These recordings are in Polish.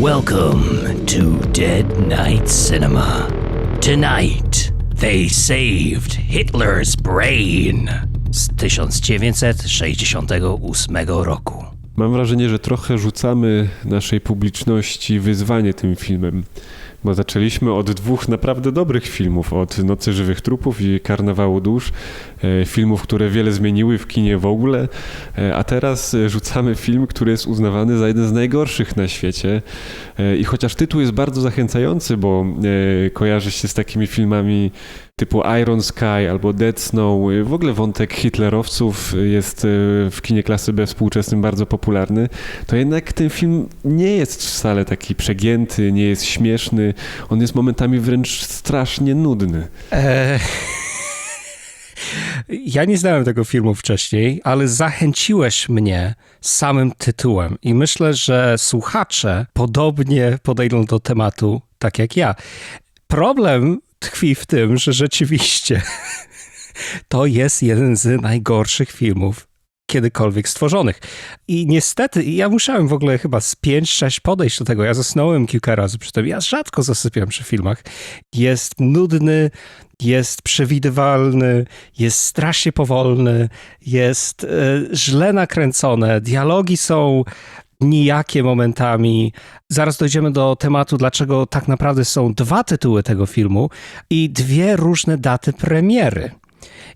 Welcome to Dead Night Cinema. Tonight, they saved Hitler's brain z 1968 roku. Mam wrażenie, że trochę rzucamy naszej publiczności wyzwanie tym filmem, bo zaczęliśmy od dwóch naprawdę dobrych filmów, od Nocy Żywych Trupów i Karnawału Dusz, e, filmów, które wiele zmieniły w kinie w ogóle, e, a teraz rzucamy film, który jest uznawany za jeden z najgorszych na świecie E, i chociaż tytuł jest bardzo zachęcający, bo kojarzy się z takimi filmami typu Iron Sky albo Dead Snow. W ogóle wątek hitlerowców jest e, w kinie klasy B współczesnym bardzo popularny. To jednak ten film nie jest wcale taki przegięty, nie jest śmieszny. On jest momentami wręcz strasznie nudny. Eee, ja nie znałem tego filmu wcześniej, ale zachęciłeś mnie samym tytułem i myślę, że słuchacze podobnie podejdą do tematu tak jak ja. Problem tkwi w tym, że rzeczywiście to jest jeden z najgorszych filmów kiedykolwiek stworzonych. I niestety, ja musiałem w ogóle chyba z 5-6 podejść do tego. Ja zasnąłem kilka razy przy tym. Ja rzadko zasypiam przy filmach. Jest nudny, jest przewidywalny, jest strasznie powolny, jest e, źle nakręcone, dialogi są nijakie momentami. Zaraz dojdziemy do tematu, dlaczego tak naprawdę są dwa tytuły tego filmu i dwie różne daty premiery.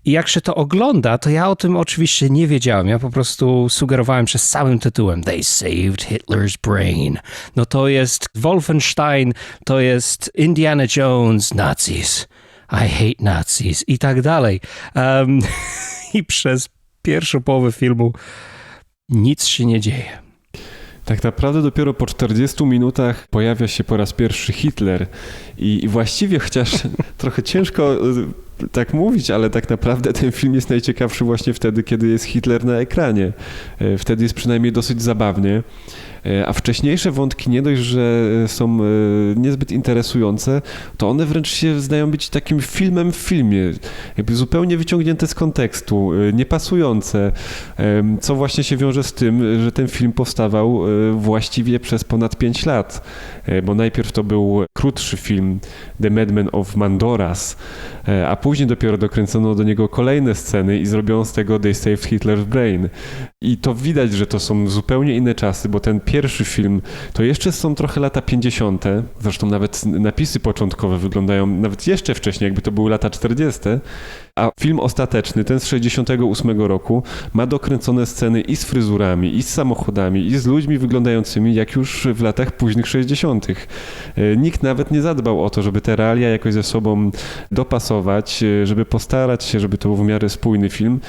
I jak się to ogląda, to ja o tym oczywiście nie wiedziałem. Ja po prostu sugerowałem przez samym tytułem They saved Hitler's brain. No to jest Wolfenstein, to jest Indiana Jones, Nazis. I hate Nazis i tak dalej. Um, I przez pierwszą połowę filmu nic się nie dzieje. Tak naprawdę dopiero po 40 minutach pojawia się po raz pierwszy Hitler i, właściwie, chociaż trochę ciężko y, tak mówić, ale tak naprawdę ten film jest najciekawszy właśnie wtedy, kiedy jest Hitler na ekranie. Y, wtedy jest przynajmniej dosyć zabawnie. E, a wcześniejsze wątki nie dość, że są e, niezbyt interesujące, to one wręcz się zdają być takim filmem w filmie, jakby zupełnie wyciągnięte z kontekstu, e, niepasujące, co właśnie się wiąże z tym, że ten film powstawał właściwie przez ponad 5 lat, bo najpierw to był krótszy film The Madman of Mandoras, a później dopiero dokręcono do niego kolejne sceny i zrobiono z tego They Saved Hitler's Brain. I to widać, że to są zupełnie inne czasy, bo ten pierwszy film to jeszcze są trochę lata 50. Zresztą nawet napisy początkowe wyglądają nawet jeszcze wcześniej, jakby to były lata 40. A film ostateczny, ten z 68 roku, ma dokręcone sceny i z fryzurami, i z samochodami, i z ludźmi wyglądającymi jak już w latach późnych 60. E, nikt nawet nie zadbał o to, żeby te realia jakoś ze sobą dopasować, e, żeby postarać się, żeby to był w miarę spójny film.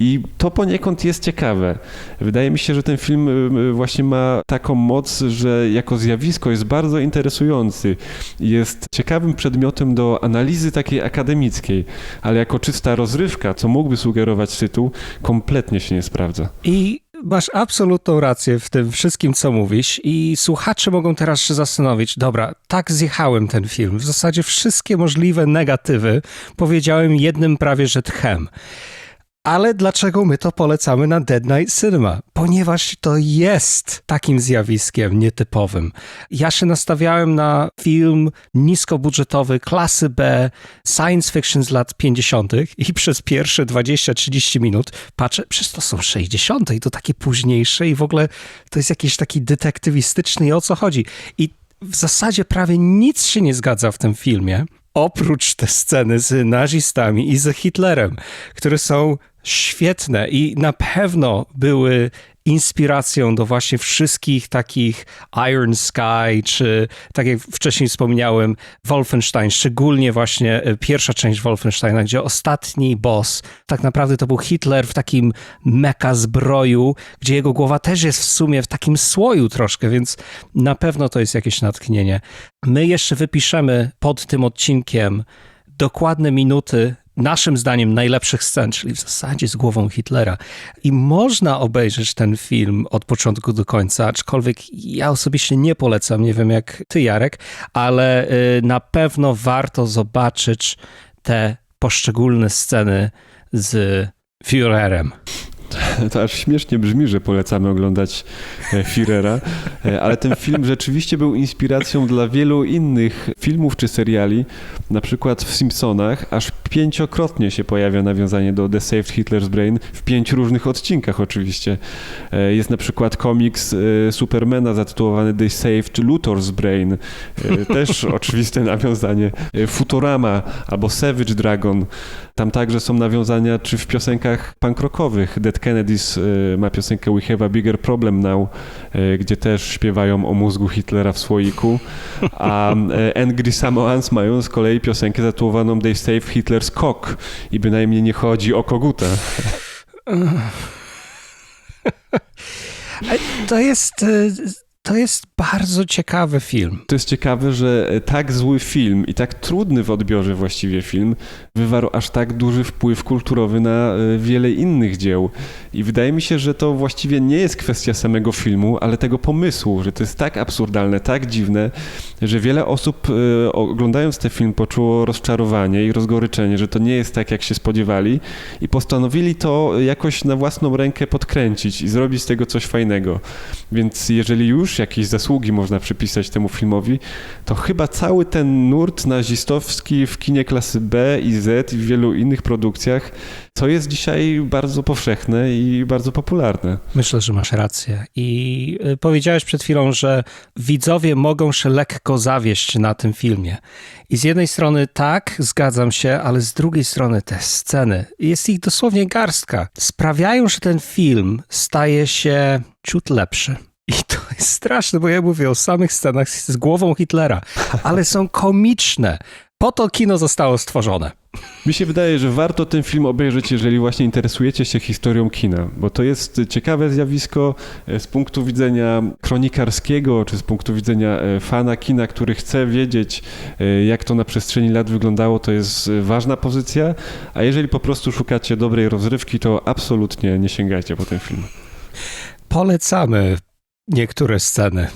I to poniekąd jest ciekawe. Wydaje mi się, że ten film y, y, właśnie ma taką moc, że jako zjawisko jest bardzo interesujący. Jest ciekawym przedmiotem do analizy takiej akademickiej, ale jako czysta rozrywka, co mógłby sugerować tytuł, kompletnie się nie sprawdza. I masz absolutną rację w tym wszystkim, co mówisz, i słuchacze mogą teraz się zastanowić: dobra, tak zjechałem ten film. W zasadzie wszystkie możliwe negatywy powiedziałem jednym prawie że tchem. Ale dlaczego my to polecamy na Dead Night Cinema? Ponieważ to jest takim zjawiskiem nietypowym. Ja się nastawiałem na film niskobudżetowy, klasy B, science fiction z lat 50. i przez pierwsze 20-30 minut patrzę, przez to są 60. i to takie późniejsze i w ogóle to jest jakiś taki detektywistyczny i o co chodzi. I w zasadzie prawie nic się nie zgadza w tym filmie, oprócz te sceny z nazistami i z Hitlerem, które są świetne i na pewno były inspiracją do właśnie wszystkich takich Iron Sky, czy tak jak wcześniej wspomniałem, Wolfenstein, szczególnie właśnie e, pierwsza część Wolfensteina, gdzie ostatni boss, tak naprawdę to był Hitler w takim meka zbroju, gdzie jego głowa też jest w sumie w takim słoju troszkę, więc na pewno to jest jakieś natchnienie. My jeszcze wypiszemy pod tym odcinkiem dokładne minuty naszym zdaniem najlepszych scen, czyli w zasadzie z głową Hitlera. I można obejrzeć ten film od początku do końca, aczkolwiek ja osobiście nie polecam, nie wiem jak ty Jarek, ale y, na pewno warto zobaczyć te poszczególne sceny z Führerem. to aż śmiesznie brzmi, że polecamy oglądać e, Führera, E, ale ten film rzeczywiście był inspiracją dla wielu innych filmów czy seriali. Na przykład w Simpsonach aż pięciokrotnie się pojawia nawiązanie do The Saved Hitler's Brain, w pięć różnych odcinkach oczywiście. E, Jest na przykład komiks e, Supermana zatytułowany The Saved Luthor's Brain, E, też oczywiste nawiązanie. Futurama albo Savage Dragon. Tam także są nawiązania, czy w piosenkach punk rockowych. Dead Kennedys ma piosenkę We Have a Bigger Problem Now, gdzie też śpiewają o mózgu Hitlera w słoiku, a Angry Samoans mają z kolei piosenkę zatytułowaną They Save Hitler's Cock i bynajmniej nie chodzi o koguta. To jest, y, to jest bardzo ciekawy film. To jest ciekawe, że tak zły film i tak trudny w odbiorze właściwie film wywarł aż tak duży wpływ kulturowy na e, wiele innych dzieł. I wydaje mi się, że to właściwie nie jest kwestia samego filmu, ale tego pomysłu, że to jest tak absurdalne, tak dziwne, że wiele osób e, oglądając ten film poczuło rozczarowanie i rozgoryczenie, że to nie jest tak, jak się spodziewali i postanowili to jakoś na własną rękę podkręcić i zrobić z tego coś fajnego. Więc jeżeli już jakieś zasługi można przypisać temu filmowi, to chyba cały ten nurt nazistowski w kinie klasy B i Z i w wielu innych produkcjach, co jest dzisiaj bardzo powszechne i bardzo popularne. Myślę, że masz rację. I y, powiedziałeś przed chwilą, że widzowie mogą się lekko zawieść na tym filmie. I z jednej strony tak, zgadzam się, ale z drugiej strony te sceny, jest ich dosłownie garstka, sprawiają, że ten film staje się ciut lepszy. I to jest straszne, bo ja mówię o samych scenach z głową Hitlera, ale są komiczne. Po to kino zostało stworzone. Mi się wydaje, że warto ten film obejrzeć, jeżeli właśnie interesujecie się historią kina, bo to jest ciekawe zjawisko e, z punktu widzenia kronikarskiego, czy z punktu widzenia e, fana kina, który chce wiedzieć, e, jak to na przestrzeni lat wyglądało, to jest ważna pozycja, a jeżeli po prostu szukacie dobrej rozrywki, to absolutnie nie sięgajcie po ten film. Polecamy niektóre sceny.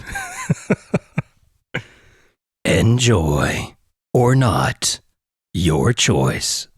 Enjoy or not, your choice.